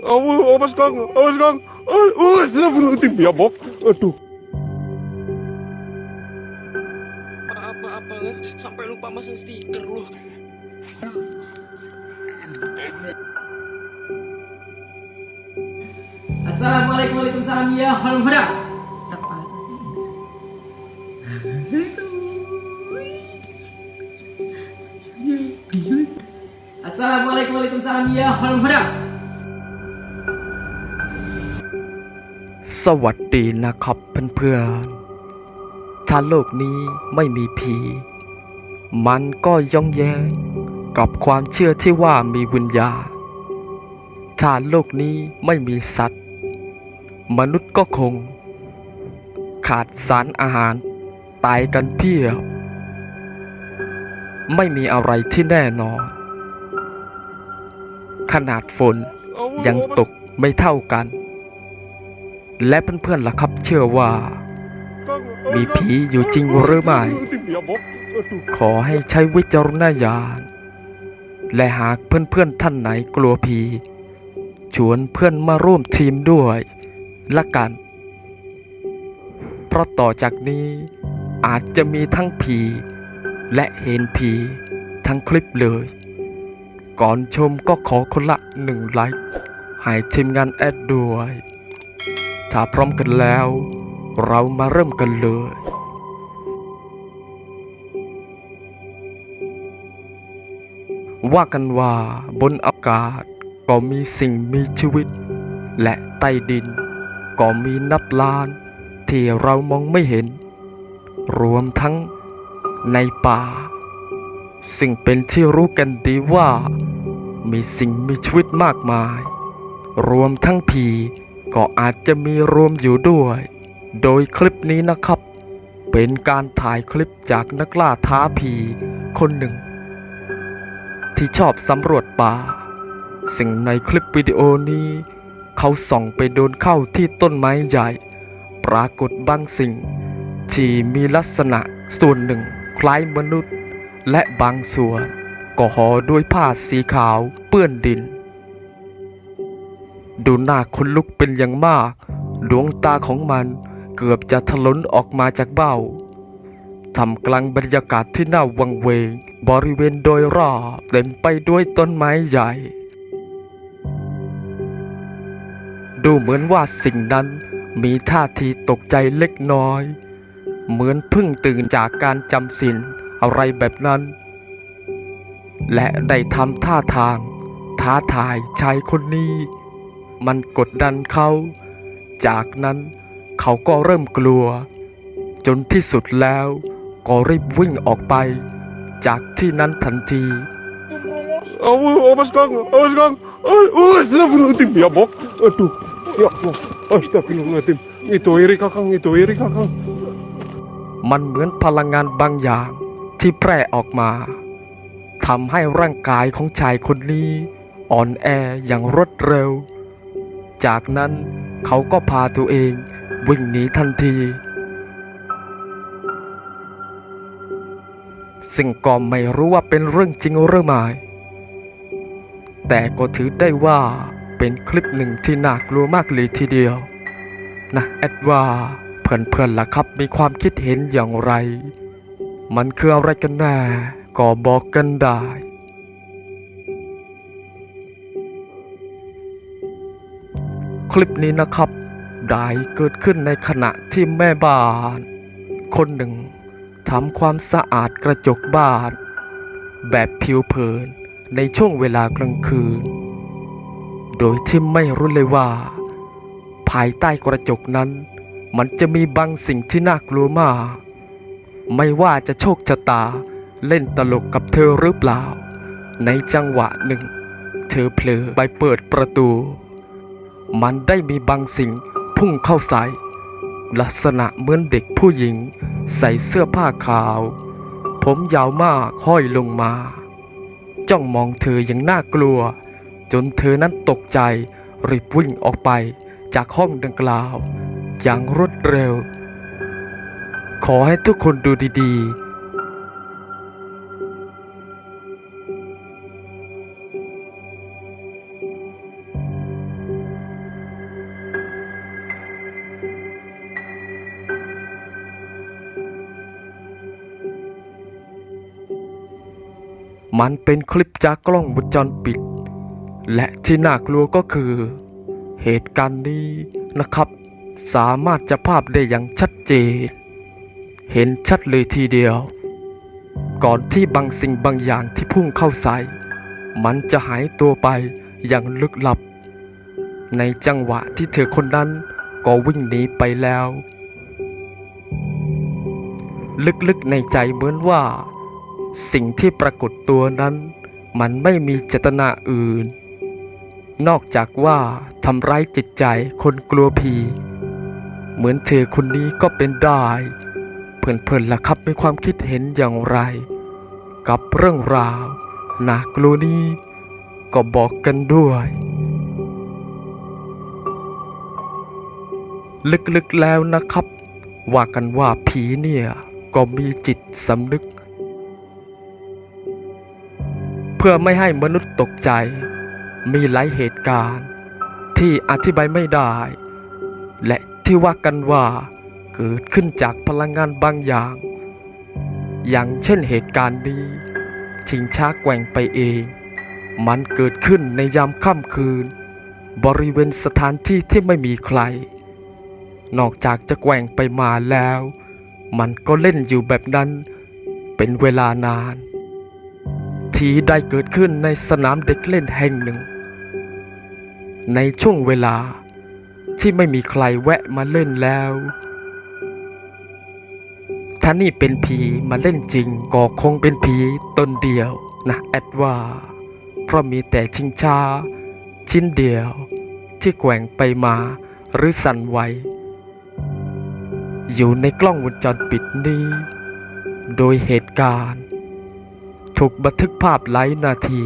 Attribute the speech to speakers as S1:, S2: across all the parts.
S1: Awas Kang, awas Kang. Oh, astagfirullahaladzim ya Bob. Aduh.
S2: Banget. Sampai lupa masang stiker loh.
S3: Assalamualaikum Waalaikumsalam ya harum hara. Assalamualaikum Waalaikumsalam ya harum
S4: สวัสดีนะครับเพื่อนๆถ้าโลกนี้ไม่มีผี มันก็ย่องแย้งกับความเชื่อที่ว่ามีวิญญาณถ้าโลกนี้ไม่มีสัตว์ มนุษย์ก็คง ขาดสารอาหาร ตายกันเพียบ ไม่มีอะไรที่แน่นอน ขนาดฝนยังตกไม่เท่ากัน และเพื่อนๆล่ะครับเชื่อว่า มีผีอยู่จริงหรือไม่ ขอให้ใช้วิจารณญาณ และหากเพื่อนๆท่านไหนกลัวผี ชวนเพื่อนมาร่วมทีมด้วยละกัน เพราะต่อจากนี้อาจจะมีทั้งผี และเห็นผีทั้งคลิปเลย ก่อนชมก็ขอคนละหนึ่งไลค์ให้ทีมงานแอดด้วย ถ้าพร้อมกันแล้ว เรามาเริ่มกันเลยว่ากันว่าบนอากาศก็มีสิ่งมีชีวิต และใต้ดิน ก็มีนับล้าน ที่เรามองไม่เห็น รวมทั้งในป่า ซึ่งเป็นที่รู้กันดีว่า มีสิ่งมีชีวิตมากมาย รวมทั้งผี ก็อาจจะมีรวมอยู่ด้วย โดยคลิปนี้นะครับ เป็นการถ่ายคลิปจากนักล่าท้าผีคนหนึ่ง ที่ชอบสำรวจป่าซึ่งในคลิปวิดีโอนี้ เขาส่องไปโดนเข้าที่ต้นไม้ใหญ่ ปรากฏบางสิ่ง ที่มีลักษณะส่วนหนึ่งคล้ายมนุษย์ และบางส่วนก็ห่อด้วยผ้าสีขาวเปื้อนดิน ดูหน้าคนลุกเป็นอย่างมาก ดวงตาของมันเกือบจะทะล้นออกมาจากเบ้าทำกลางบรรยากาศที่น่าวังเวง บริเวณโดยรอบเต็มไปด้วยต้นไม้ใหญ่ ดูเหมือนว่าสิ่งนั้นมีท่าทีตกใจเล็กน้อย เหมือนเพิ่งตื่นจากการจำสินอะไรแบบนั้น และได้ทำท่าทาง ท้าทายชายคนนี้ มันกดดันเขา จากนั้นเขาก็เริ่มกลัว จนที่สุดแล้วก็รีบวิ่งออกไป จากที่นั้นทันที
S1: Awas Kang, awas Kang. Oh, astagfirullahaladzim ya Bob. Aduh. Ya Allah. Astagfirullahaladzim. Itu iri Kakang, itu iri Kakang.
S4: มันเหมือนพลังงานบางอย่างที่แพร่ออกมาทำให้ร่างกายของชายคนนี้อ่อนแออย่างรวดเร็ว จากนั้นเขาก็พาตัวเองวิ่งหนีทันที ซึ่งก็ไม่รู้ว่าเป็นเรื่องจริงหรือไม่ แต่ก็ถือได้ว่าเป็นคลิปหนึ่งที่น่ากลัวมากเลยทีเดียว นะแอดว่าเพื่อนๆล่ะครับมีความคิดเห็นอย่างไร มันคืออะไรกันแน่ก็บอกกันได้ คลิปนี้นะครับ ได้เกิดขึ้นในขณะที่แม่บ้าน คนหนึ่งทำความสะอาดกระจกบ้าน แบบผิวเผินในช่วงเวลากลางคืน โดยที่ไม่รู้เลยว่า ภายใต้กระจกนั้น มันจะมีบางสิ่งที่น่ากลัวมาก ไม่ว่าจะโชคชะตาเล่นตลกกับเธอหรือเปล่า ในจังหวะหนึ่ง เธอเผลอไปเปิดประตู มันได้มีบางสิ่งพุ่งเข้าใส่ลักษณะเหมือนเด็กผู้หญิง ใส่เสื้อผ้าขาว ผมยาวมากห้อยลงมา จ้องมองเธออย่างน่ากลัว จนเธอนั้นตกใจ รีบวิ่งออกไปจากห้องดังกล่าว อย่างรวดเร็ว ขอให้ทุกคนดูดีๆ มันเป็นคลิปจากกล้องวงจรปิด และที่น่ากลัวก็คือ เหตุการณ์นี้นะครับ สามารถจะภาพได้อย่างชัดเจน เห็นชัดเลยทีเดียว ก่อนที่บางสิ่งบางอย่างที่พุ่งเข้าใส่ มันจะหายตัวไปอย่างลึกลับ ในจังหวะที่เธอคนนั้นก็วิ่งหนีไปแล้ว ลึกๆในใจเหมือนว่า สิ่งที่ปรากฏตัวนั้น มันไม่มีเจตนาอื่น นอกจากว่าทำร้ายจิตใจคนกลัวผี เหมือนเธอคนนี้ก็เป็นได้ เพื่อนๆล่ะครับมีความคิดเห็นอย่างไร กับเรื่องราวนากลัวนี้ก็บอกกันด้วย ลึกๆแล้วนะครับ ว่ากันว่าผีเนี่ยก็มีจิตสำนึก เพื่อไม่ให้มนุษย์ตกใจ มีหลายเหตุการณ์ ที่อธิบายไม่ได้ และที่ว่ากันว่าเกิดขึ้นจากพลังงานบางอย่าง อย่างเช่นเหตุการณ์นี้ ชิงช้าแกว่งไปเอง มันเกิดขึ้นในยามค่ำคืน บริเวณสถานที่ที่ไม่มีใคร นอกจากจะแกว่งไปมาแล้ว มันก็เล่นอยู่แบบนั้นเป็นเวลานาน ทีได้เกิดขึ้นในสนามเด็กเล่นแห่งหนึ่ง ในช่วงเวลาที่ไม่มีใครแวะมาเล่นแล้วถ้านี่เป็นผีมาเล่นจริงก็คงเป็นผีตนเดียวนะแอดว่า เพราะมีแต่ชิงชา ชิ้นเดียว ที่แกว่งไปมาหรือสั่นไหวอยู่ในกล้องวงจรปิดนี้ โดยเหตุการณ์ ถูกบันทึกภาพหลายนาที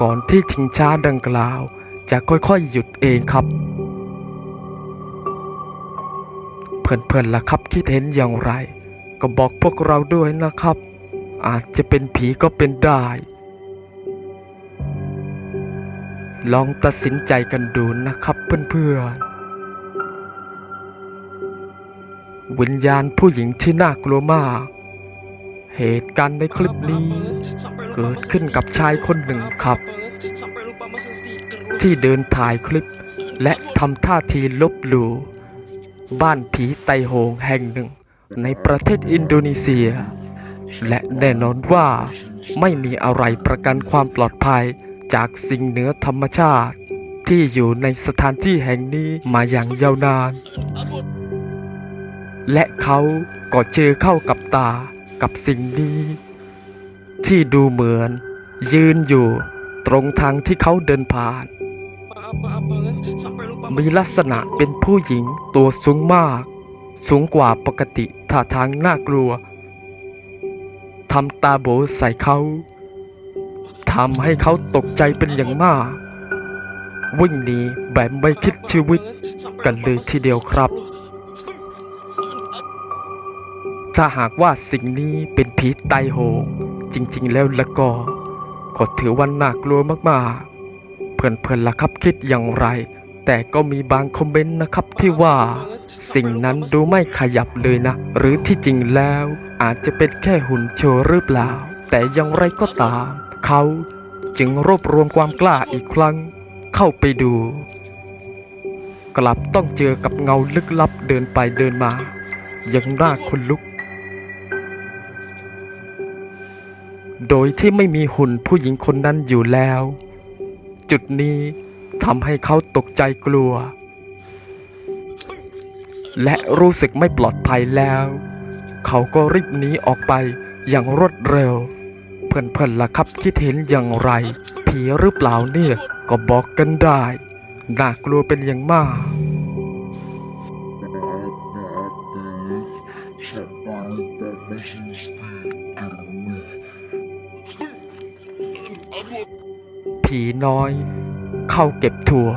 S4: ก่อนที่ชิงช้าดังกล่าว จะค่อยๆหยุดเองครับ เพื่อนๆล่ะครับคิดเห็นอย่างไร ก็บอกพวกเราด้วยนะครับ อาจจะเป็นผีก็เป็นได้ ลองตัดสินใจกันดูนะครับเพื่อนๆวิญญาณผู้หญิงที่น่ากลัวมาก เหตุการณ์ในคลิปนี้ เกิดขึ้นกับชายคนหนึ่งครับ ที่เดินถ่ายคลิป และทำท่าทีลบหลู่บ้านผีไตโหงแห่งหนึ่ง ในประเทศอินโดนีเซีย และแน่นอนว่าไม่มีอะไรประกันความปลอดภัยจากสิ่งเหนือธรรมชาติ ที่อยู่ในสถานที่แห่งนี้มาอย่างยาวนาน และเขาก็เจอเข้ากับตา กับสิ่งนี้ ที่ดูเหมือน ยืนอยู่ตรงทางที่เขาเดินผ่าน มีลักษณะเป็นผู้หญิงตัวสูงมาก สูงกว่าปกติท่าทางน่ากลัวทำตาโบใส่เขาทำให้เขาตกใจเป็นอย่างมาก วิ่งหนีแบบไม่คิดชีวิตกันเลยทีเดียวครับ ถ้าหากว่าสิ่งนี้เป็นผีไตโหงจริงๆ แล้วล้วก็ ก็ถือว่าน่ากลัวมากๆ เพื่อนๆล่ะครับคิดอย่างไร แต่ก็มีบางคอมเมนต์นะครับที่ว่า สิ่งนั้นดูไม่ขยับเลยนะ หรือที่จริงแล้วอาจจะเป็นแค่หุ่นโชว์หรือเปล่า แต่อย่างไรก็ตาม เขาจึงรวบรวมความกล้าอีกครั้ง เข้าไปดู กลับต้องเจอกับเงาลึกลับเดินไปเดินมาย่างน่าขนลุก โดยที่ไม่มีหุ่นผู้หญิงคนนั้นอยู่แล้ว จุดนี้ทำให้เขาตกใจกลัว และรู้สึกไม่ปลอดภัยแล้ว เขาก็รีบหนีออกไปอย่างรวดเร็ว เพื่อนๆล่ะครับคิดเห็นอย่างไร ผีหรือเปล่าเนี่ยก็บอกกันได้ น่ากลัวเป็นอย่างมาก ผีน้อย เข้าเก็บถั่ว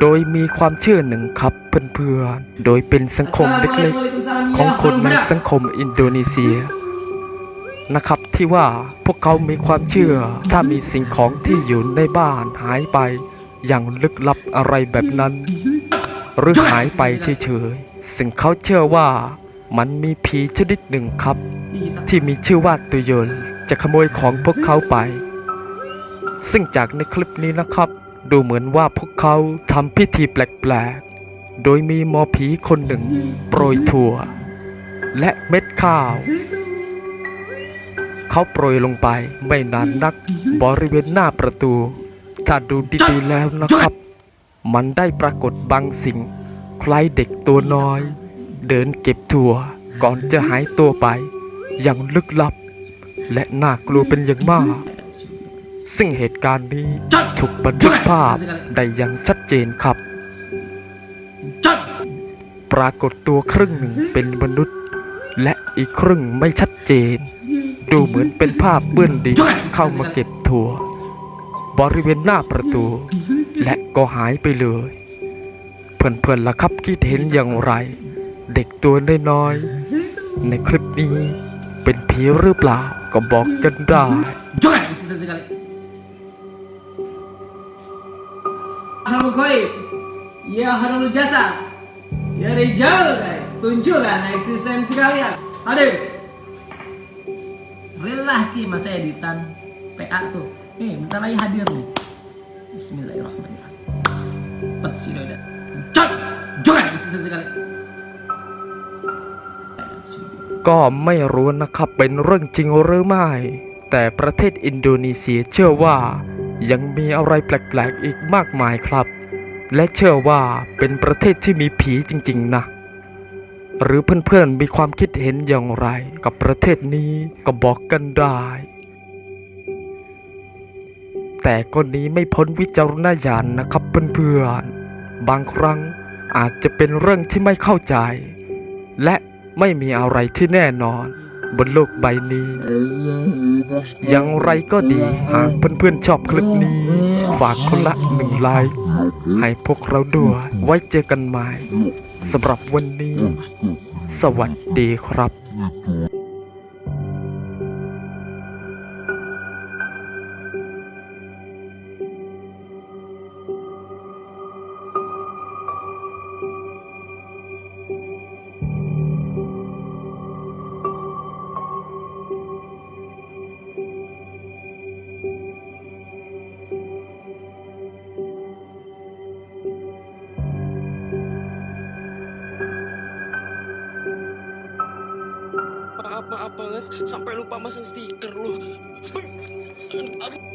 S4: โดยมีความเชื่อหนึ่งครับเพื่อนๆ โดยเป็นสังคมเล็กๆ ของคนในสังคมอินโดนีเซียนะครับที่ว่าพวกเขามีความเชื่อ ถ้ามีสิ่งของที่อยู่ในบ้านหายไป อย่างลึกลับอะไรแบบนั้น หรือหายไปเฉยๆซึ่งเขาเชื่อว่ามันมีผีชนิดหนึ่งครับ ที่มีชื่อว่าตุยนจะขโมยของพวกเขาไป ซึ่งจากในคลิปนี้นะครับ ดูเหมือนว่าพวกเขาทำพิธีแปลกๆ โดยมีหมอผีคนหนึ่ง โปรยถั่ว และเม็ดข้าว เขาโปรยลงไปไม่นานนักบริเวณหน้าประตู ถ้าดูดีๆแล้วนะครับ มันได้ปรากฏบางสิ่ง คล้ายเด็กตัวน้อย เดินเก็บถั่วก่อนจะหายตัวไป อย่างลึกลับ และน่ากลัวเป็นอย่างมาก ซึ่งเหตุการณ์นี้ถูกบันทึกภาพได้อย่างชัดเจนครับ
S3: Cut!
S4: ปรากฏตัวครึ่งหนึ่งเป็นมนุษย์ และอีกครึ่งไม่ชัดเจน ดูเหมือนเป็นภาพเปื้อนดินเข้ามาเก็บถั่ว บริเวณหน้าประตู และก็หายไปเลย เพื่อนๆล่ะครับคิดเห็นอย่างไร เด็กตัวน้อยๆในคลิปนี้เป็นผีหรือเปล่าก็บอกกันได้
S3: Hamkoy, ya harul Jasa, ya Rijal, tunjukkan eksistensi kalian. Hadir. Relah ki masa editan PA tuh. Eh, bentar lagi hadir nih. Bismillahirrahmanirrahim. Empat sih udah. Jangan, jangan eksistensi kalian.
S4: ก็ไม่รู้นะครับเป็นเรื่องจริงหรือไม่ แต่ประเทศอินโดนีเซียเชื่อว่า ยังมีอะไรแปลกๆอีกมากมายครับ และเชื่อว่าเป็นประเทศที่มีผีจริงๆนะ หรือเพื่อนๆมีความคิดเห็นอย่างไรกับประเทศนี้ก็บอกกันได้ แต่ก็นี้ไม่พ้นวิจารณญาณนะครับเพื่อนๆ บางครั้งอาจจะเป็นเรื่องที่ไม่เข้าใจ และไม่มีอะไรที่แน่นอน บนโลกใบนี้ อย่างไรก็ดีหากเพื่อนๆชอบคลิปนี้ ฝากคนละหนึ่งไลค์ให้พวกเราด้วยไว้เจอกันใหม่สำหรับวันนี้ สวัสดีครับ
S2: Maaf, banget. Sampai lupa masang stiker lu. Aduh.